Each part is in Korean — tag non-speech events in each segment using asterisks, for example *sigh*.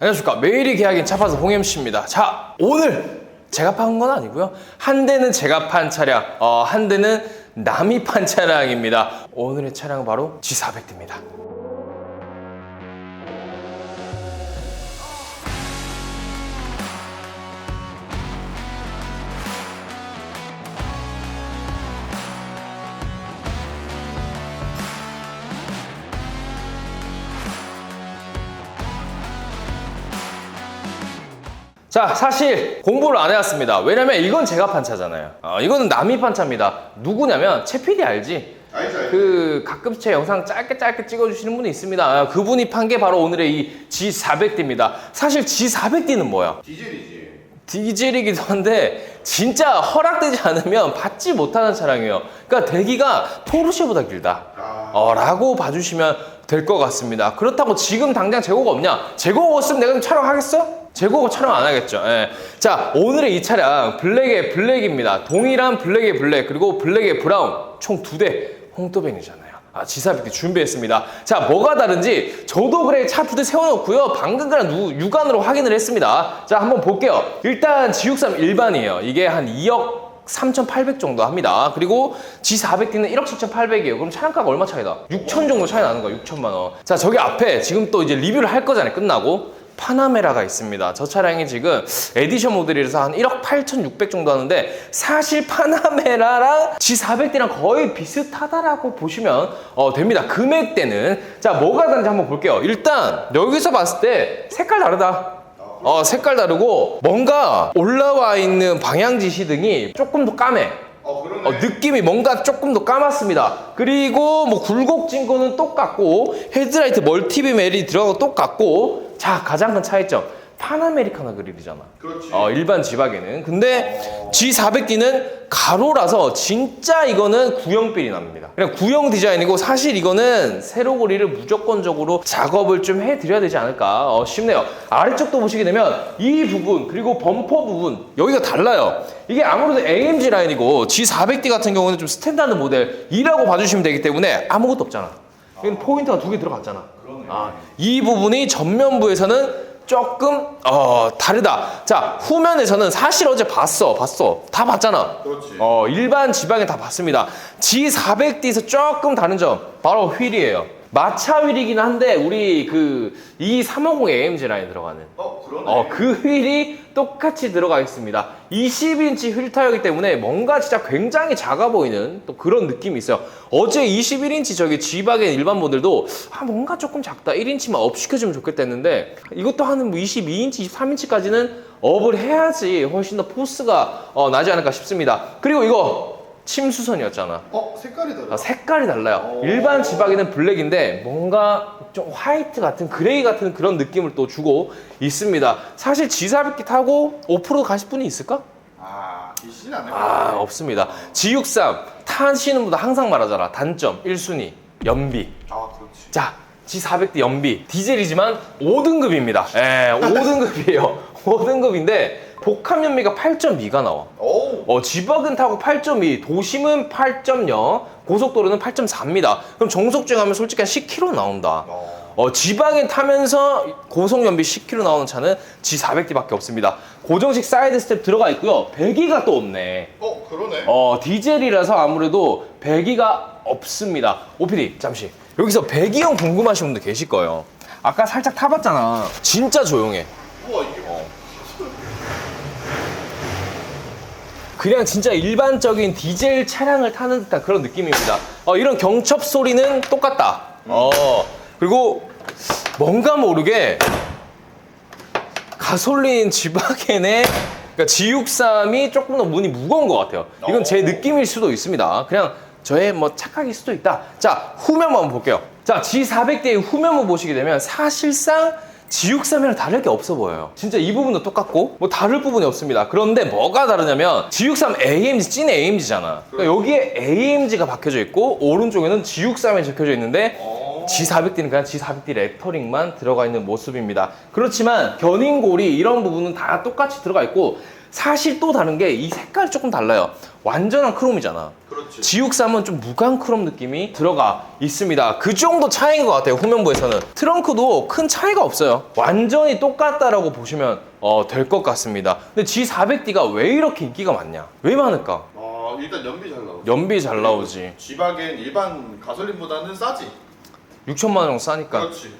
안녕하십니까. 매일이 계약인 차파사 홍MC입니다. 자 오늘 제가 판 건 아니고요. 한 대는 제가 판 차량 어, 한 대는 남이 판 차량입니다. 오늘의 차량은 바로 G400대입니다 자 사실 공부를 안 해왔습니다 왜냐면 이건 제가 판 차잖아요 어, 이거는 남이 판 차입니다 누구냐면 채 PD 알지? 알죠, 알죠. 그 가끔 제 영상 짧게 짧게 찍어주시는 분이 있습니다 아, 그분이 판 게 바로 오늘의 이 G400D입니다 사실 G400D는 뭐야? 디젤이지. 디젤이기도 한데 진짜 허락되지 않으면 받지 못하는 차량이에요 그러니까 대기가 포르쉐보다 길다 아. 어, 라고 봐주시면 될 것 같습니다. 그렇다고 지금 당장 재고가 없냐? 재고가 없으면 내가 촬영하겠어? 재고가 촬영 안 하겠죠. 예. 자, 오늘의 이 차량 블랙의 블랙입니다. 동일한 블랙의 블랙 그리고 블랙의 브라운 총 두 대 홍토벤이잖아요. 아, 지사비키 준비했습니다. 자, 뭐가 다른지 저도 그래 차 두 대 세워놓고요. 방금 그냥 누- 육안으로 확인을 했습니다. 자, 한번 볼게요. 일단 G63 일반이에요. 이게 한 2억 3,800 정도 합니다. 그리고 G400D는 1억 7,800이에요. 그럼 차량가가 얼마 차이다? 6천 정도 차이 나는 거야. 6천만 원. 자, 저기 앞에 지금 또 이제 리뷰를 할 거잖아요. 끝나고. 파나메라가 있습니다. 저 차량이 지금 에디션 모델이라서 한 1억 8,600 정도 하는데 사실 파나메라랑 G400D랑 거의 비슷하다라고 보시면 어, 됩니다. 금액대는 자 뭐가 다른지 한번 볼게요. 일단 여기서 봤을 때 색깔 다르다. 어, 색깔 다르고 뭔가 올라와 있는 방향 지 시등이 조금 더 까매. 어. 어, 느낌이 뭔가 조금 더 까맣습니다. 그리고 뭐 굴곡진 거는 똑같고 헤드라이트 멀티빔 LED 들어가고 똑같고 자 가장 큰 차이점 파나메리카나 그릴이잖아. 그렇지. 어, 일반 지박에는. 근데 G400D는 가로라서 진짜 이거는 구형빌이 납니다. 그냥 구형 디자인이고 사실 이거는 세로 고리를 무조건적으로 작업을 좀 해드려야 되지 않을까 어, 싶네요. 아래쪽도 보시게 되면 이 부분 그리고 범퍼 부분 여기가 달라요. 이게 아무래도 AMG 라인이고 G400D 같은 경우는 좀 스탠다드 모델이라고 봐주시면 되기 때문에 아무것도 없잖아. 여기는 포인트가 두 개 들어갔잖아. 아, 이 부분이 전면부에서는 조금 어, 다르다. 자 후면에서는 사실 어제 봤어, 봤어, 다 봤잖아. 그렇지. 어 일반 지방에 다 봤습니다. G400D에서 조금 다른 점 바로 휠이에요. 마차 휠이긴 한데 우리 그 E350 AMG 라인 들어가는 어 그러네. 어, 그 휠이 똑같이 들어가 있습니다. 20인치 휠 타이어이기 때문에 뭔가 진짜 굉장히 작아 보이는 또 그런 느낌이 있어요. 어제 21인치 저기 G박의 일반 모델도 아, 뭔가 조금 작다. 1인치만 업 시켜주면 좋겠다 했는데 이것도 한뭐 22인치, 23인치까지는 업을 해야지 훨씬 더 포스가 어, 나지 않을까 싶습니다. 그리고 이거 침수선이었잖아. 어 색깔이 다르다. 아, 색깔이 달라요. 오. 일반 지박에는 블랙인데 뭔가 좀 화이트 같은 그레이 같은 그런 느낌을 또 주고 있습니다. 사실 G400기 타고 오프로드 가실 분이 있을까? 아 계시진 않을 아 없습니다. G63 타시는 분들 항상 말하잖아. 단점 1순위 연비. 아 그렇지. 자 G400D 연비 디젤이지만 5등급입니다. 예, 5등급이에요. 5등급인데 *laughs* 복합 연비가 8.2가 나와. 오. 어, 지박은 타고 8.2, 도심은 8.0, 고속도로는 8.4입니다. 그럼 정속주행 하면 솔직히 한 10km 나온다. 어. 어, 지방에 타면서 고속연비 10km 나오는 차는 G400D밖에 없습니다. 고정식 사이드 스텝 들어가 있고요. 배기가 또 없네. 어 그러네. 어, 디젤이라서 아무래도 배기가 없습니다. OPD, 잠시. 여기서 배기형 궁금하신 분들 계실 거예요. 아까 살짝 타봤잖아. 진짜 조용해. 우와 이게 뭐? 그냥 진짜 일반적인 디젤 차량을 타는 듯한 그런 느낌입니다. 어, 이런 경첩 소리는 똑같다. 어, 그리고 뭔가 모르게 가솔린 지바겐의 그러니까 G63이 조금 더 문이 무거운 것 같아요. 이건 제 느낌일 수도 있습니다. 그냥 저의 뭐 착각일 수도 있다. 자, 후면 한번 볼게요. 자, G400대의 후면을 보시게 되면 사실상 G63이랑 다를 게 없어 보여요. 진짜 이 부분도 똑같고 뭐 다를 부분이 없습니다. 그런데 뭐가 다르냐면 G63 AMG 찐 AMG잖아. 그러니까 여기에 AMG가 박혀져 있고 오른쪽에는 G63이 적혀져 있는데 어. G400D는 그냥 G400D 레터링만 들어가 있는 모습입니다. 그렇지만 견인골이 이런 부분은 다 똑같이 들어가 있고 사실 또 다른 게 이 색깔이 조금 달라요. 완전한 크롬이잖아. 그렇지. G63은 좀 무광 크롬 느낌이 들어가 있습니다. 그 정도 차이인 것 같아요. 후면부에서는. 트렁크도 큰 차이가 없어요. 완전히 똑같다라고 보시면 어, 될 것 같습니다. 근데 G400D가 왜 이렇게 인기가 많냐? 왜 많을까? 어, 일단 연비 잘 나오지. 연비 잘 나오지. G박엔 일반 가솔린보다는 싸지. 6천만 원 정도 싸니까. 그렇지.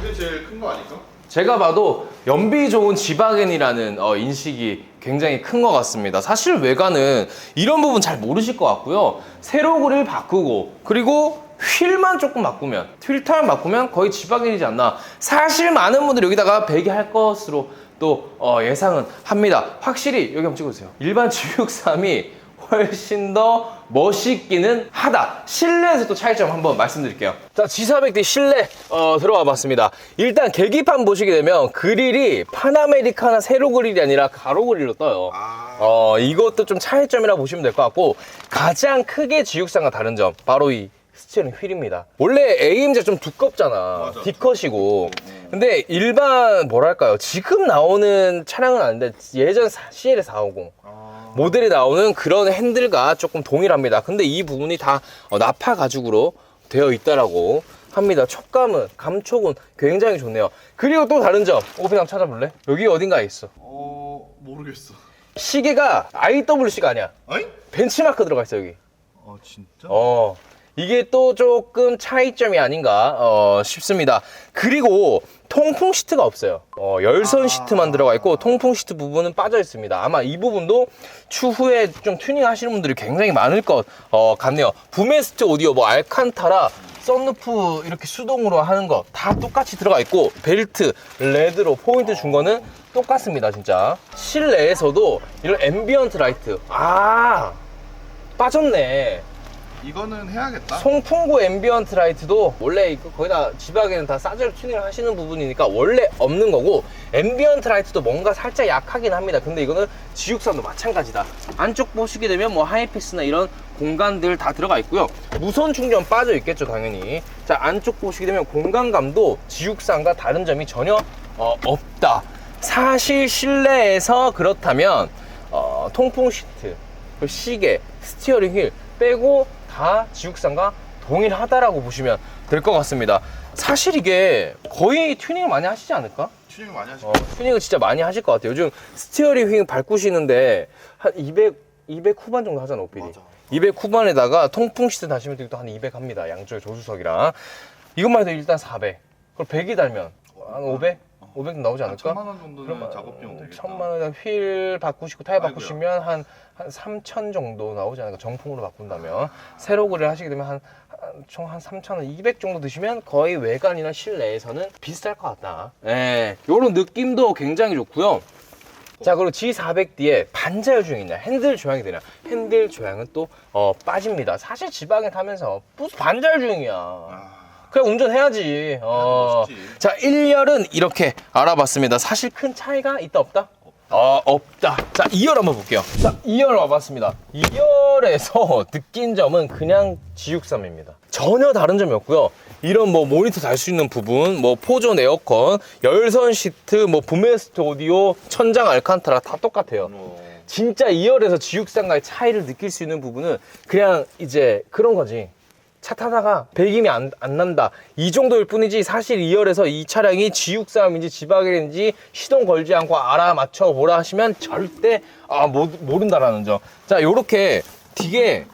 그게 제일 큰 거 아닐까? 제가 봐도 연비 좋은 지바겐이라는 어, 인식이 굉장히 큰 것 같습니다. 사실 외관은 이런 부분 잘 모르실 것 같고요. 세로 그릴 바꾸고 그리고 휠만 조금 바꾸면 휠타임 바꾸면 거의 지바겐이지 않나. 사실 많은 분들이 여기다가 배기 할 것으로 또 어, 예상은 합니다. 확실히 여기 한번 찍어주세요. 일반 *laughs* G63이 훨씬 더 멋있기는 하다. 실내에서 또 차이점 한번 말씀드릴게요. 자, G400D 실내 어, 들어가 봤습니다. 일단 계기판 보시게 되면 그릴이 파나메리카나 세로 그릴이 아니라 가로 그릴로 떠요. 아. 어, 이것도 좀 차이점이라 보시면 될 것 같고 가장 크게 G63과 다른 점 바로 이 스티어링 휠입니다. 원래 AMG 좀 두껍잖아. 맞아. D컷이고. 근데 일반 뭐랄까요? 지금 나오는 차량은 아닌데 예전 CL 450 아. 모델이 나오는 그런 핸들과 조금 동일합니다. 근데 이 부분이 다 어, 나파 가죽으로 되어 있다라고 합니다. 촉감은 감촉은 굉장히 좋네요. 그리고 또 다른 점, 오피 한번 찾아볼래? 여기 어딘가에 있어. 어, 모르겠어. 시계가 IWC가 아니야. 어이? 벤치마크 들어가 있어 여기. 어, 진짜? 어. 이게 또 조금 차이점이 아닌가 어, 싶습니다. 그리고 통풍 시트가 없어요. 어, 열선 아. 시트만 들어가 있고 통풍 시트 부분은 빠져 있습니다. 아마 이 부분도 추후에 좀 튜닝 하시는 분들이 굉장히 많을 것 어, 같네요. 부메스트 오디오, 뭐 알칸타라, 썬루프 이렇게 수동으로 하는 거 다 똑같이 들어가 있고 벨트, 레드로 포인트 준 거는 똑같습니다, 진짜. 실내에서도 이런 앰비언트 라이트. 아, 빠졌네. 이거는 해야겠다. 송풍구 앰비언트 라이트도 원래 거의 다 지박에는 다 싸제로 튜닝을 하시는 부분이니까 원래 없는 거고 앰비언트 라이트도 뭔가 살짝 약하긴 합니다. 근데 이거는 G63도 마찬가지다. 안쪽 보시게 되면 뭐 하이패스나 이런 공간들 다 들어가 있고요. 무선 충전 빠져 있겠죠, 당연히. 자, 안쪽 보시게 되면 공간감도 G63과 다른 점이 전혀 어, 없다. 사실 실내에서 그렇다면 어, 통풍 시트, 그리고 시계, 스티어링 휠 빼고 다 G63과 동일하다라고 보시면 될 것 같습니다. 사실 이게 거의 튜닝을 많이 하시지 않을까? 튜닝 많이 하시고. 어, 튜닝을 진짜 많이 하실 것 같아요. 요즘 스티어링 휠 바꾸시는데 한 200, 200 후반 정도 하잖아, 오피디. 맞아. 200 후반에다가 통풍 시트 다시면 또한 200 합니다. 양쪽에 조수석이랑. 이것만 해도 일단 400. 그럼 100이 달면 한 500? 500 나오지 한 않을까? 천만 원 정도는 그러면 작업 비용 되겠다. 천만 원, 휠 바꾸시고 타이어 아이고야. 바꾸시면 한, 한 3천 정도 나오지 않을까? 정품으로 바꾼다면. 새로 그릴 하시게 되면 한, 총 한 3천 원, 200 정도 드시면 거의 외관이나 실내에서는 비쌀 것 같다. 예. 요런 느낌도 굉장히 좋고요. 자, 그리고 G400D에 반자율 주행이 있냐? 핸들 조향이 되냐? 핸들 조향은 또, 어, 빠집니다. 사실 지방에 타면서 무슨 반자율 주행이야. 아, 그냥 운전해야지. 어. 멋있지. 자, 1열은 이렇게 알아봤습니다. 사실 큰 차이가 있다 없다? 어, 없다. 자, 2열 한번 볼게요. 자, 2열 와봤습니다. 2열에서 *laughs* 느낀 점은 그냥 G63입니다. 전혀 다른 점이 없고요. 이런 뭐 모니터 달 수 있는 부분, 뭐 포존 에어컨, 열선 시트, 뭐 부메스트 오디오, 천장 알칸타라 다 똑같아요. 어. 진짜 2열에서 G63과의 차이를 느낄 수 있는 부분은 그냥 이제 그런 거지. 차 타다가 배김이 안, 안 난다. 이 정도일 뿐이지 사실 2열에서 이 차량이 G63인지 지바겐인지 시동 걸지 않고 알아맞혀 보라 하시면 절대 아, 모, 모른다라는 점. 자, 요렇게 뒤에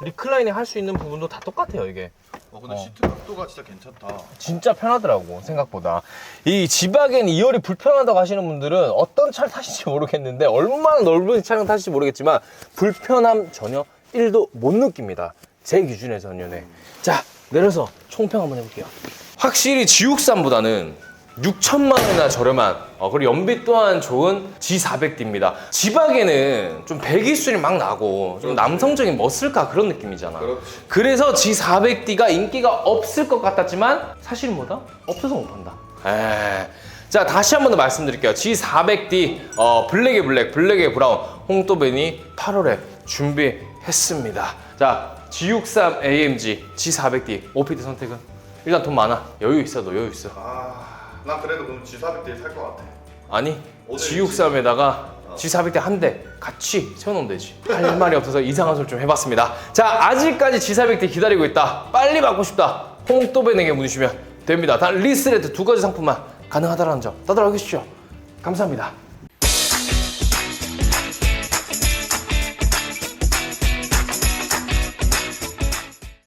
리클라이닝 할 수 있는 부분도 다 똑같아요, 이게. 어, 근데 어. 시트 각도가 진짜 괜찮다. 진짜 편하더라고 생각보다 이 지바겐 2열이 불편하다고 하시는 분들은 어떤 차를 타실지 모르겠는데 얼마나 넓은 차량 타실지 모르겠지만 불편함 전혀 1도 못 느낍니다 제 기준에서는요 네. 자 내려서 총평 한번 해볼게요 확실히 G63보다는 6천만 원이나 저렴한 어, 그리고 연비 또한 좋은 G400D입니다 지바겐은 좀 배기술이 막 나고 좀. 남성적인 머슬카 그런 느낌이잖아. 그래서 G400D가 인기가 없을 것 같았지만 사실은 뭐다? 없어서 못 판다. 에. 자 다시 한 번 더 말씀드릴게요. G400D 어, 블랙의 블랙, 블랙의 브라운 홍또벤이 8월에 준비했습니다. 자 G63 AMG G400D OPD 선택은 일단 돈 많아. 여유 있어, 너 여유 있어. 아, 난 그래도 그럼 G400D 살 것 같아. 아니 오늘 G63에다가 G400대 한 대 같이 세워놓으면 되지. 할 말이 없어서 이상한 소리 좀 해봤습니다. 자, 아직까지 G400대 기다리고 있다. 빨리 받고 싶다. 홍또배에게 묻으시면 됩니다. 단 리스레드 두 가지 상품만 가능하다는 점 다들 알겠죠? 감사합니다.